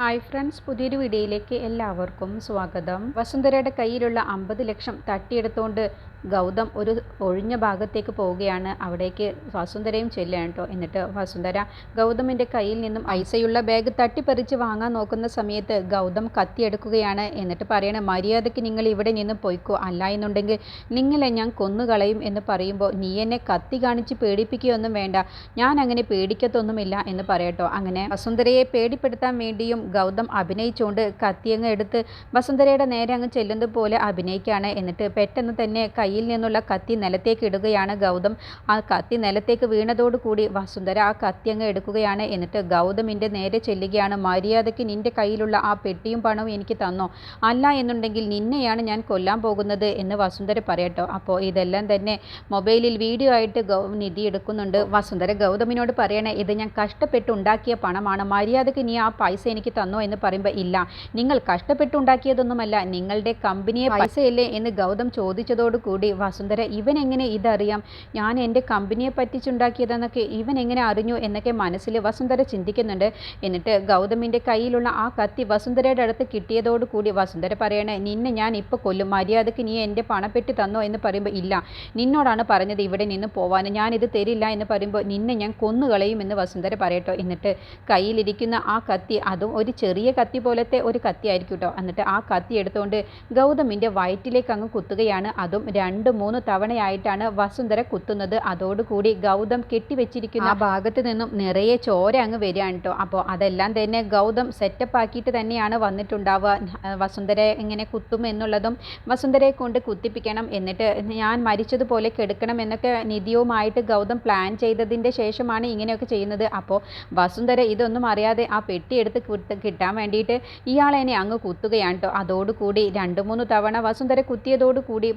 Hi friends പുതിയൊരു വീഡിയോയിലേക്ക് എല്ലാവർക്കും സ്വാഗതം. വസുന്ധരയുടെ കയ്യിലുള്ള അമ്പത് ലക്ഷം തട്ടിയെടുത്തുകൊണ്ട് ഗൗതം ഒരു ഒഴിഞ്ഞ ഭാഗത്തേക്ക് പോവുകയാണ്. അവിടേക്ക് വസുന്ധരയും ചെല്ലുകയാണ് കേട്ടോ എന്നിട്ട് വസുന്ധര ഗൗതമിന്റെ കയ്യിൽ നിന്നും ഐസയുള്ള ബാഗ് തട്ടിപ്പറിച്ച് വാങ്ങാൻ നോക്കുന്ന സമയത്ത് ഗൗതം കത്തിയെടുക്കുകയാണ്. എന്നിട്ട് പറയണ മര്യാദയ്ക്ക് നിങ്ങൾ ഇവിടെ നിന്ന് പോയിക്കോ. അല്ല എന്നുണ്ടെങ്കിൽ നിങ്ങളെ ഞാൻ കൊന്നുകളയും എന്ന് പറയുമ്പോൾ നീ എന്നെ കത്തി കാണിച്ച് പേടിപ്പിക്കുകയൊന്നും വേണ്ട. ഞാൻ അങ്ങനെ പേടിക്കത്തൊന്നുമില്ല എന്ന് പറയട്ടോ അങ്ങനെ വസുന്ധരയെ പേടിപ്പെടുത്താൻ വേണ്ടിയും ഗൗതം അഭിനയിച്ചുകൊണ്ട് കത്തിയങ്ങ് എടുത്ത് വസുന്ധരയുടെ നേരെ അങ്ങ് ചെല്ലുന്നത് പോലെ അഭിനയിക്കുകയാണ് എന്നിട്ട് പെട്ടെന്ന് തന്നെ കയ്യിൽ നിന്നുള്ള കത്തി നിലത്തേക്ക് ഇടുകയാണ് ഗൗതം. ആ കത്തി നിലത്തേക്ക് വീണതോടുകൂടി വസുന്ധര ആ കത്തി അങ്ങ് എടുക്കുകയാണ്. എന്നിട്ട് ഗൗതമിന്റെ നേരെ ചെല്ലുകയാണ്. മര്യാദയ്ക്ക് നിന്റെ കയ്യിലുള്ള ആ പെട്ടിയും പണവും എനിക്ക് തന്നോ? അല്ല എന്നുണ്ടെങ്കിൽ നിന്നെയാണ് ഞാൻ കൊല്ലാൻ പോകുന്നത് എന്ന് വസുന്ധര പറയട്ടോ. അപ്പോൾ ഇതെല്ലാം തന്നെ മൊബൈലിൽ വീഡിയോ ആയിട്ട് ഗൗ നിധി എടുക്കുന്നുണ്ട്. വസുന്ധര ഗൗതമിനോട് പറയണേ ഇത് ഞാൻ കഷ്ടപ്പെട്ട് ഉണ്ടാക്കിയ പണമാണ്. മര്യാദയ്ക്ക് നീ ആ പൈസ എനിക്ക് തന്നോ? എന്ന് പറയുമ്പോൾ ഇല്ല. നിങ്ങൾ കഷ്ടപ്പെട്ടുണ്ടാക്കിയതൊന്നുമല്ല. നിങ്ങളുടെ കമ്പനിയെ പൈസയല്ലേ? എന്ന് ഗൗതം ചോദിച്ചതോടു കൂടി വസുന്ധര ഇവൻ എങ്ങനെ ഇതറിയാം? ഞാൻ എന്റെ കമ്പനിയെ പറ്റിച്ചുണ്ടാക്കിയതെന്നൊക്കെ ഇവൻ എങ്ങനെ അറിഞ്ഞു എന്നൊക്കെ മനസ്സിൽ വസുന്ധര ചിന്തിക്കുന്നുണ്ട്. എന്നിട്ട് ഗൗതമിന്റെ കയ്യിലുള്ള ആ കത്തി വസുന്ധരയുടെ അടുത്ത് കിട്ടിയതോട് കൂടി വസുന്ധര പറയണേ നിന്നെ ഞാൻ ഇപ്പോൾ കൊല്ലും. മര്യാദയ്ക്ക് നീ എന്റെ പണപ്പെട്ടി തന്നോ? എന്ന് പറയുമ്പോൾ ഇല്ല. നിന്നോടാണ് പറഞ്ഞത് ഇവിടെ നിന്ന് പോവാൻ. ഞാനിത് തരില്ല. എന്ന് പറയുമ്പോൾ നിന്നെ ഞാൻ കൊന്നുകളയും എന്ന് വസുന്ധര പറയട്ടോ. എന്നിട്ട് കയ്യിലിരിക്കുന്ന ആ കത്തി അതും ഒരു ചെറിയ കത്തി പോലത്തെ ഒരു കത്തി ആയിരിക്കും കേട്ടോ എന്നിട്ട് ആ കത്തി എടുത്തുകൊണ്ട് ഗൗതമിന്റെ വയറ്റിലേക്ക് അങ്ങ് കുത്തുകയാണ്. അതും രണ്ട് മൂന്ന് തവണയായിട്ടാണ് വസുന്ധര കുത്തുന്നത്. അതോടുകൂടി ഗൗതം കെട്ടിവെച്ചിരിക്കുന്ന ആ ഭാഗത്ത് നിന്നും നിറയെ ചോര അങ്ങ് വരികയാണ് കേട്ടോ. അപ്പോൾ അതെല്ലാം തന്നെ ഗൗതം സെറ്റപ്പ് ആക്കിയിട്ട് തന്നെയാണ് വന്നിട്ടുണ്ടാവുക. വസുന്ധര എങ്ങനെ കുത്തും എന്നുള്ളതും വസുന്ധരയെ കൊണ്ട് കുത്തിപ്പിക്കണം. എന്നിട്ട് ഞാൻ മരിച്ചതുപോലെ കെടുക്കണം എന്നൊക്കെ നിധിയുമായിട്ട് ഗൗതം പ്ലാൻ ചെയ്തതിന്റെ ശേഷമാണ് ഇങ്ങനെയൊക്കെ ചെയ്യുന്നത്. അപ്പോൾ വസുന്ധര ഇതൊന്നും അറിയാതെ ആ പെട്ടി എടുത്ത് കിട്ട- കിട്ടാൻ വേണ്ടിയിട്ട് ഇയാളെന്നെ അങ്ങ് കുത്തുകയാണ് കേട്ടോ. അതോടുകൂടി രണ്ട് മൂന്ന് തവണ വസുന്ധര കുത്തിയതോടുകൂടി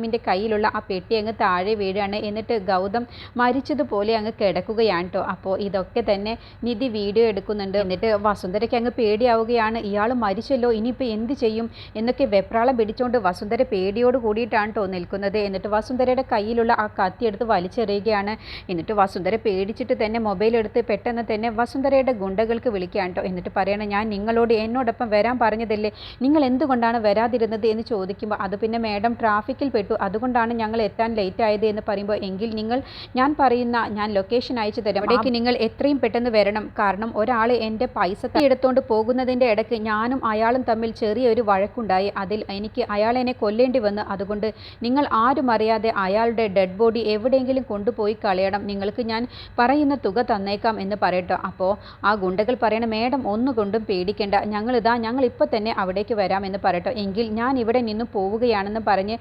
ഗൗതമിന്റെ കയ്യിലുള്ള ആ പെട്ടി അങ്ങ് താഴെ വീഴുകയാണ് എന്നിട്ട് ഗൗതം മരിച്ചതുപോലെ അങ്ങ് കിടക്കുകയാണ് കേട്ടോ അപ്പോൾ ഇതൊക്കെ തന്നെ നിധി വീഡിയോ എടുക്കുന്നുണ്ട്. എന്നിട്ട് വസുന്ധരയ്ക്ക് അങ്ങ് പേടിയാവുകയാണ്. ഇയാൾ മരിച്ചല്ലോ ഇനിയിപ്പോൾ എന്ത് ചെയ്യും? എന്നൊക്കെ വെപ്രാളം പിടിച്ചുകൊണ്ട് വസുന്ധര പേടിയോട് കൂടിയിട്ടാണ് കേട്ടോ നിൽക്കുന്നത്. എന്നിട്ട് വസുന്ധരയുടെ കയ്യിലുള്ള ആ കത്തി എടുത്ത് വലിച്ചെറിയുകയാണ്. എന്നിട്ട് വസുന്ധര പേടിച്ചിട്ട് തന്നെ മൊബൈൽ എടുത്ത് പെട്ടെന്ന് തന്നെ വസുന്ധരയുടെ ഗുണ്ടകൾക്ക് വിളിക്കുകയാണ് കേട്ടോ എന്നിട്ട് പറയണം ഞാൻ നിങ്ങളോട് എന്നോടൊപ്പം വരാൻ പറഞ്ഞതല്ലേ? നിങ്ങൾ എന്തുകൊണ്ടാണ് വരാതിരുന്നത്? എന്ന് ചോദിക്കുമ്പോൾ അത് പിന്നെ മാഡം ട്രാഫിക്കിൽ അതുകൊണ്ടാണ് ഞങ്ങൾ എത്താൻ ലേറ്റ് ആയത് എന്ന് പറയുമ്പോൾ എങ്കിൽ നിങ്ങൾ ഞാൻ പറയുന്ന ഞാൻ ലൊക്കേഷൻ അയച്ചു തരാം. അവിടേക്ക് നിങ്ങൾ എത്രയും പെട്ടെന്ന് വരണം. കാരണം ഒരാൾ എന്റെ പൈസ എടുത്തുകൊണ്ട് പോകുന്നതിന്റെ ഇടയ്ക്ക് ഞാനും അയാളും തമ്മിൽ ചെറിയൊരു വഴക്കുണ്ടായി. അതിൽ എനിക്ക് അയാളെന്നെ കൊല്ലേണ്ടി വന്ന്. അതുകൊണ്ട് നിങ്ങൾ ആരും അറിയാതെ അയാളുടെ ഡെഡ് ബോഡി എവിടെയെങ്കിലും കൊണ്ടുപോയി കളയണം. നിങ്ങൾക്ക് ഞാൻ പറയുന്ന തുക തന്നേക്കാം എന്ന് പറയട്ടോ. അപ്പോൾ ആ ഗുണ്ടകൾ പറയണ മേഡം ഒന്നുകൊണ്ടും പേടിക്കേണ്ട. ഞങ്ങളിതാ ഞങ്ങൾ ഇപ്പോൾ തന്നെ അവിടേക്ക് വരാമെന്ന് പറയട്ടോ. എങ്കിൽ ഞാൻ ഇവിടെ നിന്ന് പോവുകയാണെന്ന് പറഞ്ഞ്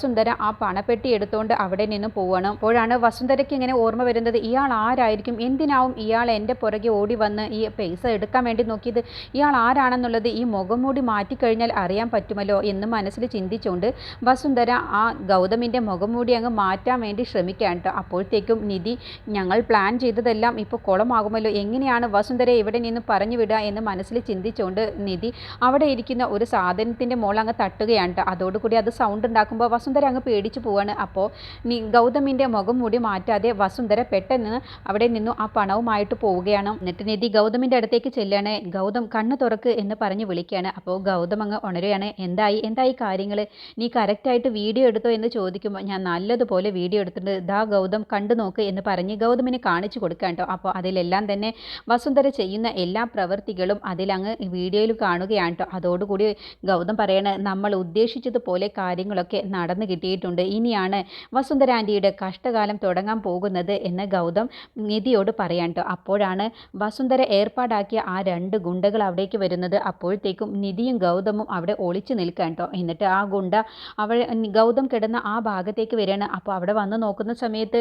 വസുന്ധര ആ പണപ്പെട്ടി എടുത്തുകൊണ്ട് അവിടെ നിന്ന് പോവണം. അപ്പോഴാണ് വസുന്ധരയ്ക്ക് ഇങ്ങനെ ഓർമ്മ വരുന്നത് ഇയാൾ ആരായിരിക്കും? എന്തിനാവും ഇയാൾ എന്റെ പുറകെ ഓടി വന്ന് ഈ പൈസ എടുക്കാൻ വേണ്ടി നോക്കിയത്? ഇയാൾ ആരാണെന്നുള്ളത് ഈ മുഖം മൂടി മാറ്റിക്കഴിഞ്ഞാൽ അറിയാൻ പറ്റുമല്ലോ? എന്ന് മനസ്സിൽ ചിന്തിച്ചുകൊണ്ട് വസുന്ധര ആ ഗൗതമിന്റെ മുഖം മൂടി അങ്ങ് മാറ്റാൻ വേണ്ടി ശ്രമിക്കുകയാണ് കേട്ടോ. അപ്പോഴത്തേക്കും നിധി ഞങ്ങൾ പ്ലാൻ ചെയ്തതെല്ലാം ഇപ്പോൾ കുളമാകുമല്ലോ. എങ്ങനെയാണ് വസുന്ധര ഇവിടെ നിന്ന് പറഞ്ഞു വിടുക? എന്ന് മനസ്സിൽ ചിന്തിച്ചുകൊണ്ട് നിധി അവിടെ ഇരിക്കുന്ന ഒരു സാധനത്തിന്റെ മോൾ തട്ടുകയാണ് കേട്ടോ. അതോടുകൂടി അത് സൗണ്ട് ഉണ്ടാക്കുമ്പോൾ വസുന്ധര അങ്ങ് പേടിച്ചു പോവാണ്. അപ്പോൾ നീ ഗൗതമിന്റെ മുഖം മൂടി മാറ്റാതെ വസുന്ധര പെട്ടെന്ന് അവിടെ നിന്നു ആ പണവുമായിട്ട് പോവുകയാണ്. എന്നിട്ട് നിധി ഗൗതമിന്റെ അടുത്തേക്ക് ചെല്ലുകയാണ് ഗൗതം കണ്ണ് തുറക്ക് എന്ന് പറഞ്ഞ് വിളിക്കുകയാണ് അപ്പോൾ ഗൗതം അങ്ങ് ഉണരുകയാണ്. എന്തായി? എന്തായി കാര്യങ്ങൾ നീ കറക്റ്റായിട്ട് വീഡിയോ എടുത്തോ എന്ന് ചോദിക്കുമ്പോൾ ഞാൻ നല്ലതുപോലെ വീഡിയോ എടുത്തിട്ടുണ്ട്. ദാ ഗൗതം കണ്ടു നോക്ക് എന്ന് പറഞ്ഞ് ഗൗതമിനെ കാണിച്ചു കൊടുക്കാൻ കേട്ടോ അപ്പോൾ അതിലെല്ലാം തന്നെ വസുന്ധര ചെയ്യുന്ന എല്ലാ പ്രവൃത്തികളും അതിലങ്ങ് വീഡിയോയിൽ കാണുകയാണ് കേട്ടോ അതോടുകൂടി ഗൗതം പറയണ നമ്മൾ ഉദ്ദേശിച്ചതുപോലെ കാര്യങ്ങളൊക്കെ നടന്നു കിട്ടിയിട്ടുണ്ട്. ഇനിയാണ് വസുന്ധര ആന്റിയുടെ കഷ്ടകാലം തുടങ്ങാൻ പോകുന്നത് എന്ന് ഗൗതം നിധിയോട് പറയാൻ കേട്ടോ അപ്പോഴാണ് വസുന്ധര ഏർപ്പാടാക്കിയ ആ രണ്ട് ഗുണ്ടകൾ അവിടേക്ക് വരുന്നത്. അപ്പോഴത്തേക്കും നിധിയും ഗൗതമും അവിടെ ഒളിച്ചു നിൽക്കാൻ കേട്ടോ എന്നിട്ട് ആ ഗുണ്ട അവൾ ഗൗതം കിടന്ന ആ ഭാഗത്തേക്ക് വരികയാണ്. അപ്പോൾ അവിടെ വന്ന് നോക്കുന്ന സമയത്ത്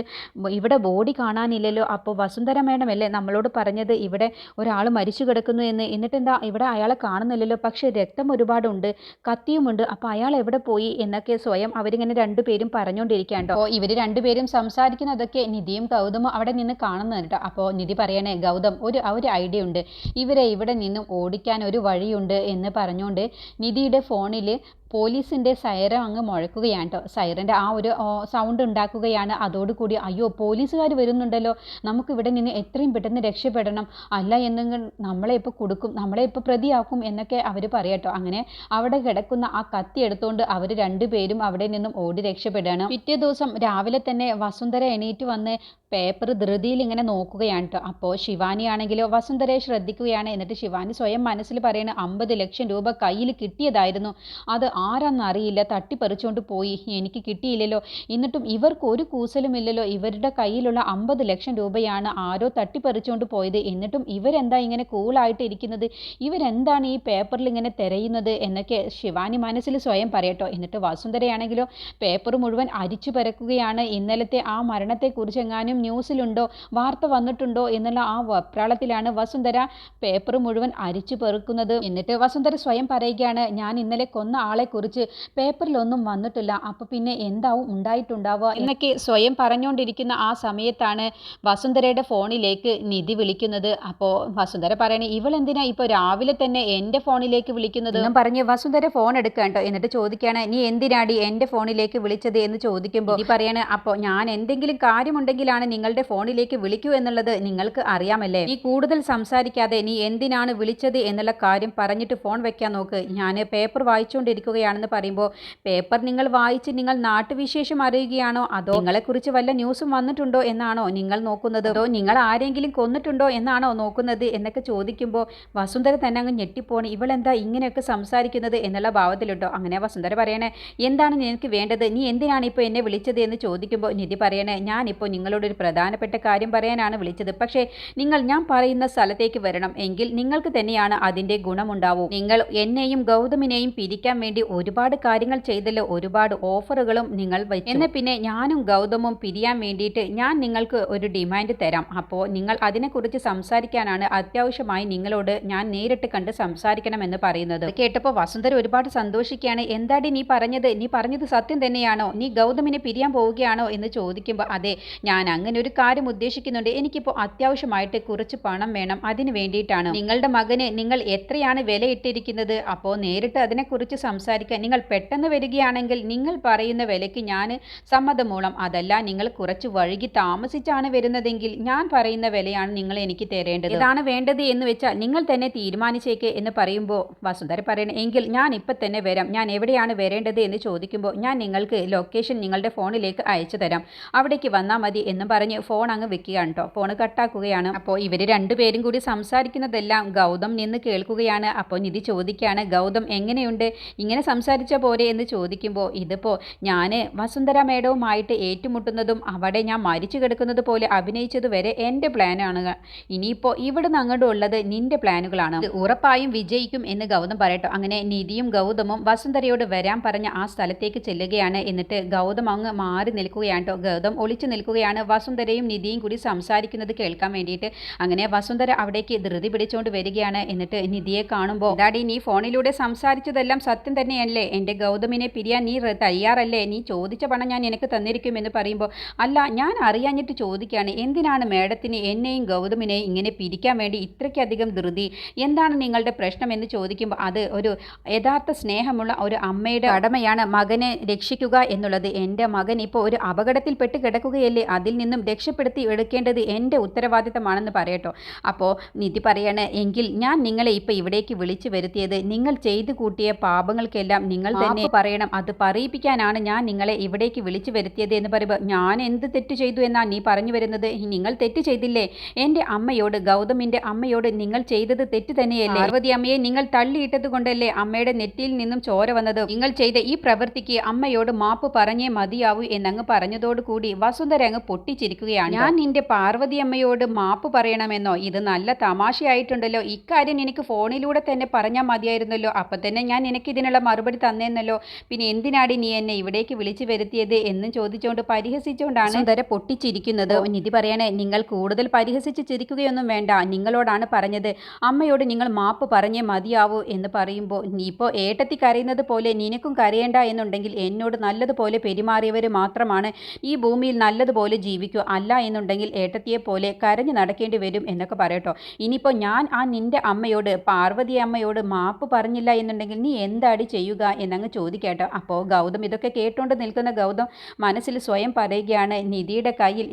ഇവിടെ ബോഡി കാണാനില്ലല്ലോ. അപ്പോൾ വസുന്ധര മേഡമല്ലേ നമ്മളോട് പറഞ്ഞത്? ഇവിടെ ഒരാൾ മരിച്ചു കിടക്കുന്നു എന്ന്. എന്നിട്ട് എന്താ ഇവിടെ അയാളെ കാണുന്നില്ലല്ലോ. പക്ഷേ രക്തം ഒരുപാടുണ്ട്. കത്തിയുമുണ്ട്. അപ്പോൾ അയാൾ എവിടെ പോയി എന്നൊക്കെ സ്വയം അവരിങ്ങനെ രണ്ടുപേരും പറഞ്ഞുകൊണ്ടിരിക്കുകയാണ് കേട്ടോ ഇവർ രണ്ടുപേരും സംസാരിക്കുന്നതൊക്കെ നിധിയും ഗൗതമും അവിടെ നിന്ന് കാണുന്നുണ്ട് കേട്ടോ. അപ്പോൾ നിധി പറയണേ ഗൗതം ഒരു ഒരു ഐഡിയ ഉണ്ട്. ഇവരെ ഇവിടെ നിന്നും ഓടിക്കാൻ ഒരു വഴിയുണ്ട് എന്ന് പറഞ്ഞുകൊണ്ട് നിധിയുടെ ഫോണിൽ പോലീസിന്റെ സൈറം അങ്ങ് മുഴക്കുകയാണ് കേട്ടോ സൈറന്റെ ആ ഒരു സൗണ്ട് ഉണ്ടാക്കുകയാണ്. അതോടുകൂടി അയ്യോ പോലീസുകാർ വരുന്നുണ്ടല്ലോ. നമുക്കിവിടെ നിന്ന് എത്രയും പെട്ടെന്ന് രക്ഷപ്പെടണം. അല്ല എന്നെങ്കിൽ നമ്മളെ ഇപ്പോൾ കൊടുക്കും നമ്മളെ ഇപ്പോൾ പ്രതിയാക്കും എന്നൊക്കെ അവർ പറയട്ടോ അങ്ങനെ അവിടെ കിടക്കുന്ന ആ കത്തി എടുത്തുകൊണ്ട് അവർ രണ്ടുപേരും അവിടെ നിന്നും ഓടി രക്ഷപ്പെടുകയാണ് പിറ്റേ ദിവസം രാവിലെ തന്നെ വസുന്ധര എണീറ്റ് വന്ന് പേപ്പർ ധൃതിയിൽ ഇങ്ങനെ നോക്കുകയാണ് കേട്ടോ അപ്പോൾ ശിവാനി ആണെങ്കിലോ വസുന്ധരയെ ശ്രദ്ധിക്കുകയാണ്. എന്നിട്ട് ശിവാനി സ്വയം മനസ്സിൽ പറയുന്ന അമ്പത് ലക്ഷം രൂപ കയ്യിൽ കിട്ടിയതായിരുന്നു. അത് ആരാന്നറിയില്ല തട്ടിപ്പറിച്ചുകൊണ്ട് പോയി. എനിക്ക് കിട്ടിയില്ലല്ലോ. എന്നിട്ടും ഇവർക്ക് ഒരു കൂസലുമില്ലല്ലോ ഇവരുടെ കയ്യിലുള്ള അമ്പത് ലക്ഷം രൂപയാണ് ആരോ തട്ടിപ്പറിച്ചുകൊണ്ട് പോയത്. എന്നിട്ടും ഇവരെന്താ ഇങ്ങനെ കൂളായിട്ട് ഇരിക്കുന്നത് ഇവരെന്താണ് ഈ പേപ്പറിൽ ഇങ്ങനെ തിരയുന്നത്? എന്നൊക്കെ ശിവാനി മനസ്സിൽ സ്വയം പറയട്ടോ എന്നിട്ട് വസുന്ധരയാണെങ്കിലോ പേപ്പർ മുഴുവൻ അരിച്ചു പരക്കുകയാണ്. ഇന്നലത്തെ ആ മരണത്തെക്കുറിച്ച് എങ്ങാനും ന്യൂസിലുണ്ടോ? വാർത്ത വന്നിട്ടുണ്ടോ? എന്നുള്ള ആ വെപ്രാളത്തിലാണ് വസുന്ധര പേപ്പർ മുഴുവൻ അരിച്ചു പെറുക്കുന്നത്. എന്നിട്ട് വസുന്ധര സ്വയം പറയുകയാണ് ഞാൻ ഇന്നലെ കൊന്ന ആളെക്കുറിച്ച് പേപ്പറിലൊന്നും വന്നിട്ടില്ല. അപ്പോൾ പിന്നെ എന്താവും? ഉണ്ടായിട്ടുണ്ടാവുക? എന്നൊക്കെ സ്വയം പറഞ്ഞുകൊണ്ടിരിക്കുന്ന ആ സമയത്താണ് വസുന്ധരയുടെ ഫോണിലേക്ക് നിധി വിളിക്കുന്നത്. അപ്പോൾ വസുന്ധര പറയണേ ഇവളെന്തിനാ ഇപ്പോൾ രാവിലെ തന്നെ എന്റെ ഫോണിലേക്ക് വിളിക്കുന്നത്? എന്നും പറഞ്ഞ് വസുന്ധര ഫോൺ എടുക്കുക കേട്ടോ. എന്നിട്ട് ചോദിക്കുകയാണ് നീ എന്തിനാടി എന്റെ ഫോണിലേക്ക് വിളിച്ചത്? എന്ന് ചോദിക്കുമ്പോൾ നീ പറയാണ് അപ്പോൾ ഞാൻ എന്തെങ്കിലും കാര്യമുണ്ടെങ്കിലാണ് നിങ്ങളുടെ ഫോണിലേക്ക് വിളിക്കൂ എന്നുള്ളത് നിങ്ങൾക്ക് അറിയാമല്ലേ? നീ കൂടുതൽ സംസാരിക്കാതെ നീ എന്തിനാണ് വിളിച്ചത് എന്നുള്ള കാര്യം പറഞ്ഞിട്ട് ഫോൺ വെക്കാൻ നോക്ക്. ഞാൻ പേപ്പർ വായിച്ചുകൊണ്ടിരിക്കുകയാണെന്ന് പറയുമ്പോൾ പേപ്പർ നിങ്ങൾ വായിച്ച് നിങ്ങൾ നാട്ടുവിശേഷം അറിയുകയാണോ? അതോ നിങ്ങളെക്കുറിച്ച് വല്ല ന്യൂസും വന്നിട്ടുണ്ടോ എന്നാണോ നിങ്ങൾ നോക്കുന്നത്? അതോ നിങ്ങൾ ആരെങ്കിലും കൊന്നിട്ടുണ്ടോ എന്നാണോ നോക്കുന്നത് എന്നൊക്കെ ചോദിക്കുമ്പോൾ വസുന്ധര തന്നെ അങ്ങ് ഞെട്ടിപ്പോണ്. ഇവളെന്താ ഇങ്ങനെയൊക്കെ സംസാരിക്കുന്നത് എന്നുള്ള ഭാവത്തിലുണ്ടോ? അങ്ങനെ വസുന്ധര പറയണേ എന്താണ് നിനക്ക് വേണ്ടത്? നീ എന്തിനാണ് ഇപ്പോൾ എന്നെ വിളിച്ചത്? എന്ന് ചോദിക്കുമ്പോൾ നിധി പറയണേ ഞാനിപ്പോൾ നിങ്ങളോട് ഒരു പ്രധാനപ്പെട്ട കാര്യം പറയാനാണ് വിളിച്ചത്. പക്ഷേ നിങ്ങൾ ഞാൻ പറയുന്ന സ്ഥലത്തേക്ക് വരണം. എങ്കിൽ നിങ്ങൾക്ക് തന്നെയാണ് അതിന്റെ ഗുണമുണ്ടാവും. നിങ്ങൾ എന്നെയും ഗൗതമിനെയും പിരിക്കാൻ വേണ്ടി ഒരുപാട് കാര്യങ്ങൾ ചെയ്തല്ലോ. ഒരുപാട് ഓഫറുകളും നിങ്ങൾ വെച്ചു. എന്നെ പിന്നെ ഞാനും ഗൗതമും പിരിയാൻ വേണ്ടിയിട്ട് ഞാൻ നിങ്ങൾക്ക് ഒരു ഡിമാൻഡ് തരാം. അപ്പോൾ നിങ്ങൾ അതിനെക്കുറിച്ച് സംസാരിക്കാനാണ് അത്യാവശ്യമായി നിങ്ങളോട് ഞാൻ നേരിട്ട് കണ്ട് സംസാരിക്കണമെന്ന് പറയുന്നത്. കേട്ടപ്പോൾ വസുന്ധര ഒരുപാട് സന്തോഷിക്കുകയാണ്. എന്താടി നീ പറഞ്ഞത്? നീ പറഞ്ഞത് സത്യം തന്നെയാണോ? നീ ഗൗതമിനെ പിരിയാൻ പോവുകയാണോ എന്ന് ചോദിക്കുമ്പോൾ അതെ ഞാൻ അങ്ങനെ ഒരു കാര്യം ഉദ്ദേശിക്കുന്നുണ്ട്. എനിക്കിപ്പോൾ അത്യാവശ്യമായിട്ട് കുറച്ച് പണം വേണം. അതിന് വേണ്ടിയിട്ടാണ്. നിങ്ങളുടെ മകന് നിങ്ങൾ എത്രയാണ് വിലയിട്ടിരിക്കുന്നത്? അപ്പോൾ നേരിട്ട് അതിനെക്കുറിച്ച് സംസാരിക്കാൻ നിങ്ങൾ പെട്ടെന്ന് വരികയാണെങ്കിൽ നിങ്ങൾ പറയുന്ന വിലയ്ക്ക് ഞാൻ സമ്മതമൂളം. അതല്ല നിങ്ങൾ കുറച്ച് വഴുകി താമസിച്ചാണ് വരുന്നതെങ്കിൽ ഞാൻ പറയുന്ന വിലയാണ് നിങ്ങൾ എനിക്ക് തരേണ്ടത്. ഇതാണ് വേണ്ടത് എന്ന് വെച്ചാൽ നിങ്ങൾ തന്നെ തീരുമാനിച്ചേക്ക് എന്ന് പറയുമ്പോൾ വസുന്ധര പറയണം എങ്കിൽ ഞാൻ ഇപ്പം തന്നെ വരാം. ഞാൻ എവിടെയാണ് വരേണ്ടത് എന്ന് ചോദിക്കുമ്പോൾ ഞാൻ നിങ്ങൾക്ക് ലൊക്കേഷൻ നിങ്ങളുടെ ഫോണിലേക്ക് അയച്ചു തരാം. അവിടേക്ക് വന്നാൽ മതി എന്ന് പറഞ്ഞ് ഫോൺ അങ്ങ് വെക്കുകയാണ് കേട്ടോ ഫോൺ കട്ടാക്കുകയാണ്. അപ്പോൾ ഇവർ രണ്ടുപേരും കൂടി സംസാരിക്കുന്നതെല്ലാം ഗൗതം നിന്ന് കേൾക്കുകയാണ്. അപ്പോൾ നിധി ചോദിക്കുകയാണ് ഗൗതം എങ്ങനെയുണ്ട്? ഇങ്ങനെ സംസാരിച്ച പോരെ? എന്ന് ചോദിക്കുമ്പോൾ ഇതിപ്പോൾ ഞാൻ വസുന്ധര മേഡവുമായിട്ട് ഏറ്റുമുട്ടുന്നതും അവിടെ ഞാൻ മരിച്ചു കിടക്കുന്നത് പോലെ അഭിനയിച്ചത് വരെ എന്റെ പ്ലാനാണ് ഇനിയിപ്പോൾ ഇവിടുന്ന് അങ്ങോട്ട് ഉള്ളത് നിന്റെ പ്ലാനുകളാണ് ഉറപ്പായും വിജയിക്കും എന്ന് ഗൗതം പറയട്ടോ. അങ്ങനെ നിധിയും ഗൗതമും വസുന്ധരയോട് വരാൻ പറഞ്ഞ ആ സ്ഥലത്തേക്ക് ചെല്ലുകയാണ്. എന്നിട്ട് ഗൗതം അങ്ങ് മാറി നിൽക്കുകയാണ് കേട്ടോ ഗൗതം ഒളിച്ചു നിൽക്കുകയാണ്. വസുന്ധരയും നിധിയും കൂടി സംസാരിക്കുന്നത് കേൾക്കാൻ വേണ്ടിയിട്ട്. അങ്ങനെ വസുന്ധര അവിടേക്ക് ധൃതി പിടിച്ചുകൊണ്ട് വരികയാണ്. എന്നിട്ട് നിധിയെ കാണുമ്പോൾ ഡാഡി നീ ഫോണിലൂടെ സംസാരിച്ചതെല്ലാം സത്യം തന്നെയല്ലേ എന്റെ ഗൗതമിനെ പിരിയാൻ നീ തയ്യാറല്ലേ? നീ ചോദിച്ച പണം ഞാൻ എനിക്ക് തന്നിരിക്കും എന്ന് പറയുമ്പോൾ അല്ല ഞാൻ അറിയാഞ്ഞിട്ട് ചോദിക്കുകയാണ് എന്തിനാണ് മേഡത്തിന് എന്നെയും ഗൗതമിനെയും ഇങ്ങനെ പിരിക്കാൻ വേണ്ടി ഇത്രയ്ക്കധികം ധൃതി? എന്താണ് നിങ്ങളുടെ പ്രശ്നം? എന്ന് ചോദിക്കുമ്പോൾ അത് ഒരു യഥാർത്ഥ സ്നേഹമുള്ള ഒരു അമ്മയുടെ കടമയാണ് മകനെ രക്ഷിക്കുക എന്നുള്ളത്. എന്റെ മകൻ ഇപ്പോൾ ഒരു അപകടത്തിൽപ്പെട്ട് കിടക്കുകയല്ലേ? അതിൽ നിന്നും രക്ഷപ്പെടുത്തി എടുക്കേണ്ടത് എന്റെ ഉത്തരവാദിത്തമാണെന്ന് പറയട്ടോ. അപ്പോൾ നിധി പറയാണ് എങ്കിൽ ഞാൻ നിങ്ങളെ ഇപ്പോൾ ഇവിടേക്ക് വിളിച്ചു വരുത്തിയത് നിങ്ങൾ ചെയ്തു കൂട്ടിയ പാപങ്ങൾക്കെല്ലാം നിങ്ങൾ തന്നെ പറയണം. അത് പറയിപ്പിക്കാനാണ് ഞാൻ നിങ്ങളെ ഇവിടേക്ക് വിളിച്ചു വരുത്തിയത് എന്ന് പറയുമ്പോൾ ഞാൻ എന്ത് തെറ്റ് ചെയ്തു എന്നാണ് നീ പറഞ്ഞു വരുന്നത്? നിങ്ങൾ തെറ്റ് ചെയ്തില്ലേ? എന്റെ അമ്മയോട് ഗൗതമിന്റെ അമ്മയോട് നിങ്ങൾ ചെയ്തത് തെറ്റ് തന്നെയല്ലേ? പാർവതി അമ്മയെ നിങ്ങൾ തള്ളിയിട്ടത് കൊണ്ടല്ലേ അമ്മയുടെ നെറ്റിയിൽ നിന്നും ചോര വന്നത്? നിങ്ങൾ ചെയ്ത ഈ പ്രവൃത്തിക്ക് അമ്മയോട് മാപ്പ് പറഞ്ഞേ മതിയാവൂ എന്നങ്ങ് പറഞ്ഞതോടുകൂടി വസുന്ധര അങ്ങ് പൊട്ടിച്ചിരിക്കുകയാണ് ഞാൻ നിന്റെ പാർവതി അമ്മയോട് മാപ്പ് പറയണമെന്നോ? ഇത് നല്ല തമാശയായിട്ടുണ്ടല്ലോ. ഇക്കാര്യം എനിക്ക് ഫോണിലൂടെ തന്നെ പറഞ്ഞാൽ മതിയായിരുന്നല്ലോ. അപ്പൊ തന്നെ ഞാൻ നിനക്ക് ഇതിനുള്ള മറുപടി തന്നേന്നല്ലോ. പിന്നെ എന്തിനാടി നീ എന്നെ ഇവിടേക്ക് വിളിച്ചു വരുത്തിയത് എന്നും ചോദിച്ചുകൊണ്ട് പരിഹസിച്ചുകൊണ്ടാണ് സുന്ദര പൊട്ടിച്ചിരിക്കുന്നത്. നിധി പറയണേ നിങ്ങൾ കൂടുതൽ പരിഹസിച്ച് ചിരിക്കുകയൊന്നും വേണ്ട. നിങ്ങളോടാണ് പറഞ്ഞത്. അമ്മയോട് നിങ്ങൾ മാപ്പ് പറഞ്ഞേ മതിയാവൂ എന്ന് പറയുമ്പോൾ നീ ഇപ്പോൾ ഏട്ടത്തി കരയുന്നത് പോലെ നിനക്കും കരയേണ്ട എന്നുണ്ടെങ്കിൽ എന്നോട് നല്ലതുപോലെ പെരുമാറിയവർ മാത്രമാണ്. ഈ ഭൂമിയിൽ നല്ലതുപോലെ ജീവിക്കുക ജീവിക്കൂ അല്ല എന്നുണ്ടെങ്കിൽ ഏട്ടത്തിയെ പോലെ കരഞ്ഞു നടക്കേണ്ടി വരും എന്നൊക്കെ പറയട്ടോ. ഇനിയിപ്പോൾ ഞാൻ ആ നിന്റെ അമ്മയോട് പാർവതി അമ്മയോട് മാപ്പ് പറഞ്ഞില്ല എന്നുണ്ടെങ്കിൽ നീ എന്താടി ചെയ്യുക എന്നങ്ങ് ചോദിക്കട്ടോ. അപ്പോൾ ഗൗതം ഇതൊക്കെ കേട്ടുകൊണ്ട് നിൽക്കുന്ന ഗൗതം മനസ്സിൽ സ്വയം പറയുകയാണ് നിധിയുടെ കയ്യിൽ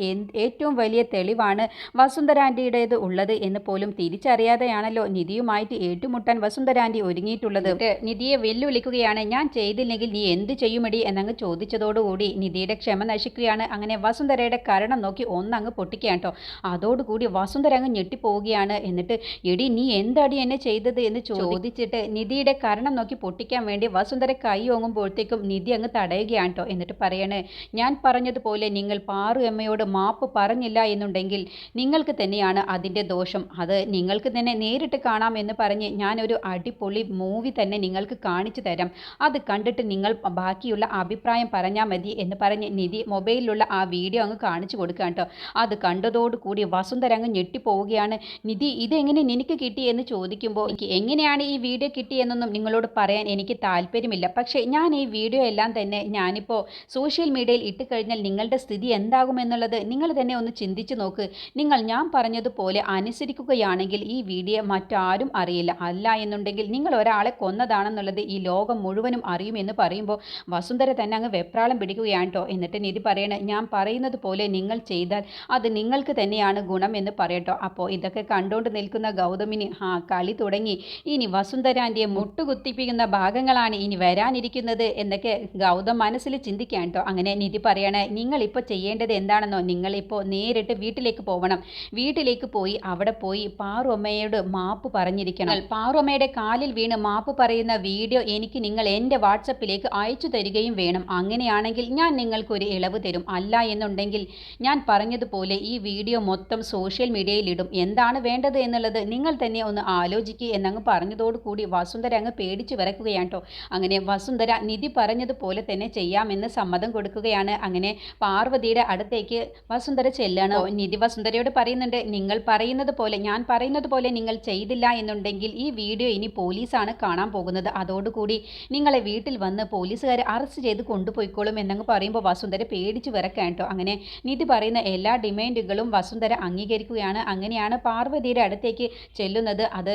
ഏറ്റവും വലിയ തെളിവാണ് വസുന്ധരാന്റിയുടേത് ഉള്ളത് എന്ന് പോലും തിരിച്ചറിയാതെയാണല്ലോ നിധിയുമായിട്ട് ഏറ്റുമുട്ടാൻ വസുന്ധരാന്റി ഒരുങ്ങിയിട്ടുള്ളത്. നിധിയെ വെല്ലുവിളിക്കുകയാണ് ഞാൻ ചെയ്തില്ലെങ്കിൽ നീ എന്ത് ചെയ്യുമടി? എന്നങ്ങ് ചോദിച്ചതോടുകൂടി നിധിയുടെ ക്ഷമ നശിക്കുകയാണ്. അങ്ങനെ വസുന്ധരയുടെ കരണം നോക്കി ഒന്നങ്ങ് പൊട്ടിക്കുകയാണ് കേട്ടോ. അതോടുകൂടി വസുന്ധര അങ്ങ് ഞെട്ടിപ്പോവുകയാണ്. എന്നിട്ട് എടി നീ എന്താടി എന്നെ ചെയ്തത് എന്ന് ചോദിച്ചിട്ട് നിധിയുടെ കരണം നോക്കി പൊട്ടിക്കാൻ വേണ്ടി വസുന്ധര കൈ ഓങ്ങുമ്പോഴത്തേക്കും നിധി അങ്ങ് തടയുകയാണ് കേട്ടോ. എന്നിട്ട് പറയണേ ഞാൻ പറഞ്ഞതുപോലെ നിങ്ങൾ പാറു അമ്മയോട് മാപ്പ് പറഞ്ഞില്ല എന്നുണ്ടെങ്കിൽ നിങ്ങൾക്ക് തന്നെയാണ് അതിന്റെ ദോഷം. അത് നിങ്ങൾക്ക് തന്നെ നേരിട്ട് കാണാം എന്ന് പറഞ്ഞ് ഞാനൊരു അടിപൊളി മൂവി തന്നെ നിങ്ങൾക്ക് കാണിച്ചു തരാം. അത് കണ്ടിട്ട് നിങ്ങൾ ബാക്കിയുള്ള അഭിപ്രായം പറഞ്ഞാൽ മതി എന്ന് പറഞ്ഞ് നിധി മൊബൈലിലുള്ള ആ വീഡിയോ അങ്ങ് കാണിച്ചു കൊടുക്കുക കേട്ടോ. അത് കണ്ടതോടുകൂടി വസുന്ധര അങ്ങ് ഞെട്ടിപ്പോവുകയാണ്. നിധി ഇതെങ്ങനെ നിനക്ക് കിട്ടി എന്ന് ചോദിക്കുമ്പോൾ എനിക്ക് എങ്ങനെയാണ് ഈ വീഡിയോ കിട്ടിയെന്നൊന്നും നിങ്ങളോട് പറയാൻ എനിക്ക് താല്പര്യമില്ല. പക്ഷേ ഞാൻ ഈ വീഡിയോ എല്ലാം തന്നെ ഞാനിപ്പോൾ സോഷ്യൽ മീഡിയയിൽ ഇട്ട് കഴിഞ്ഞാൽ നിങ്ങളുടെ സ്ഥിതി എന്താകുമെന്നുള്ളത് നിങ്ങൾ തന്നെ ഒന്ന് ചിന്തിച്ച് നോക്ക്. നിങ്ങൾ ഞാൻ പറഞ്ഞതുപോലെ അനുസരിക്കുകയാണെങ്കിൽ ഈ വീഡിയോ മറ്റാരും അറിയില്ല. അല്ല എന്നുണ്ടെങ്കിൽ നിങ്ങൾ ഒരാളെ കൊന്നതാണെന്നുള്ളത് ഈ ലോകം മുഴുവനും അറിയുമെന്ന് പറയുമ്പോൾ വസുന്ധര തന്നെ അങ്ങ് വെപ്രാളം പിടിക്കുകയാണ് കേട്ടോ. എന്നിട്ട് നിധി പറയണേ ഞാൻ പറയുന്നത് പോലെ നിങ്ങൾ ചെയ്താൽ അത് നിങ്ങൾക്ക് തന്നെയാണ് ഗുണം എന്ന് പറയട്ടോ. അപ്പോൾ ഇതൊക്കെ കണ്ടുകൊണ്ട് നിൽക്കുന്ന ഗൗതമിന് ആ കളി തുടങ്ങി. ഇനി വസുന്ധരാന്റെ മുട്ടുകുത്തിപ്പിക്കുന്ന ഭാഗങ്ങളാണ് ഇനി വരാനിരിക്കുന്നത് എന്നൊക്കെ ഗൗതം മനസ്സിൽ ചിന്തിക്കാൻ കേട്ടോ. അങ്ങനെ നിധി പറയണേ നിങ്ങളിപ്പോൾ ചെയ്യേണ്ടത് എന്താണെന്നോ? നിങ്ങളിപ്പോൾ നേരിട്ട് വീട്ടിലേക്ക് പോകണം വീട്ടിലേക്ക് പോയി അവിടെ പോയി പാറുമ്മയോട് മാപ്പ് പറഞ്ഞിരിക്കണം. പാറുമ്മയുടെ കാലിൽ വീണ് മാപ്പ് പറയുന്ന വീഡിയോ എനിക്ക് നിങ്ങൾ എന്റെ വാട്സപ്പിലേക്ക് അയച്ചു തരികയും വേണം. അങ്ങനെയാണെങ്കിൽ ഞാൻ നിങ്ങൾക്കൊരു ഇളവ് തരും. അല്ല എന്നുണ്ടെങ്കിൽ ഞാൻ പറഞ്ഞതുപോലെ ഈ വീഡിയോ മൊത്തം സോഷ്യൽ മീഡിയയിലിടും. എന്താണ് വേണ്ടത് എന്നുള്ളത് നിങ്ങൾ തന്നെ ഒന്ന് ആലോചിക്കുക എന്നങ്ങ് പറഞ്ഞതോടുകൂടി വസുന്ധര അങ്ങ് പേടിച്ചു വിറക്കുകയാണ് കേട്ടോ അങ്ങനെ വസുന്ധര നിധി പറഞ്ഞതുപോലെ തന്നെ ചെയ്യാമെന്ന് സമ്മതം കൊടുക്കുകയാണ്. അങ്ങനെ പാർവതിയുടെ അടുത്തേക്ക് വസുന്ധര ചെല്ലാണ്. നിധി വസുന്ധരയോട് പറയുന്നുണ്ട് നിങ്ങൾ പറയുന്നത് പോലെ ഞാൻ പറയുന്നത് പോലെ നിങ്ങൾ ചെയ്തില്ല എന്നുണ്ടെങ്കിൽ ഈ വീഡിയോ ഇനി പോലീസാണ് കാണാൻ പോകുന്നത്. അതോടുകൂടി നിങ്ങളെ വീട്ടിൽ വന്ന് പോലീസുകാർ അറസ്റ്റ് ചെയ്ത് കൊണ്ടുപോയിക്കോളും എന്നങ്ങ് പറയുമ്പോൾ വസുന്ധര പേടിച്ച് വിറക്കാൻ കേട്ടോ അങ്ങനെ നിധി പറയുന്ന എല്ലാ ഡിമാൻഡുകളും വസുന്ധര അംഗീകരിക്കുകയാണ്. അങ്ങനെയാണ് പാർവതിയുടെ അടുത്തേക്ക് ചെല്ലുന്നത്. അത്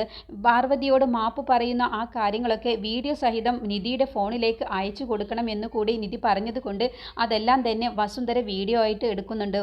പാർവതിയോട് മാപ്പ് പറയുന്ന ആ കാര്യങ്ങളൊക്കെ വീഡിയോ സഹിതം നിധിയുടെ ഫോണിലേക്ക് അയച്ചു കൊടുക്കണം എന്ന് കൂടി നിധി പറഞ്ഞതുകൊണ്ട് അതെല്ലാം തന്നെ വസുന്ധര വീഡിയോ ആയിട്ട് എടുക്കുന്നുണ്ട്.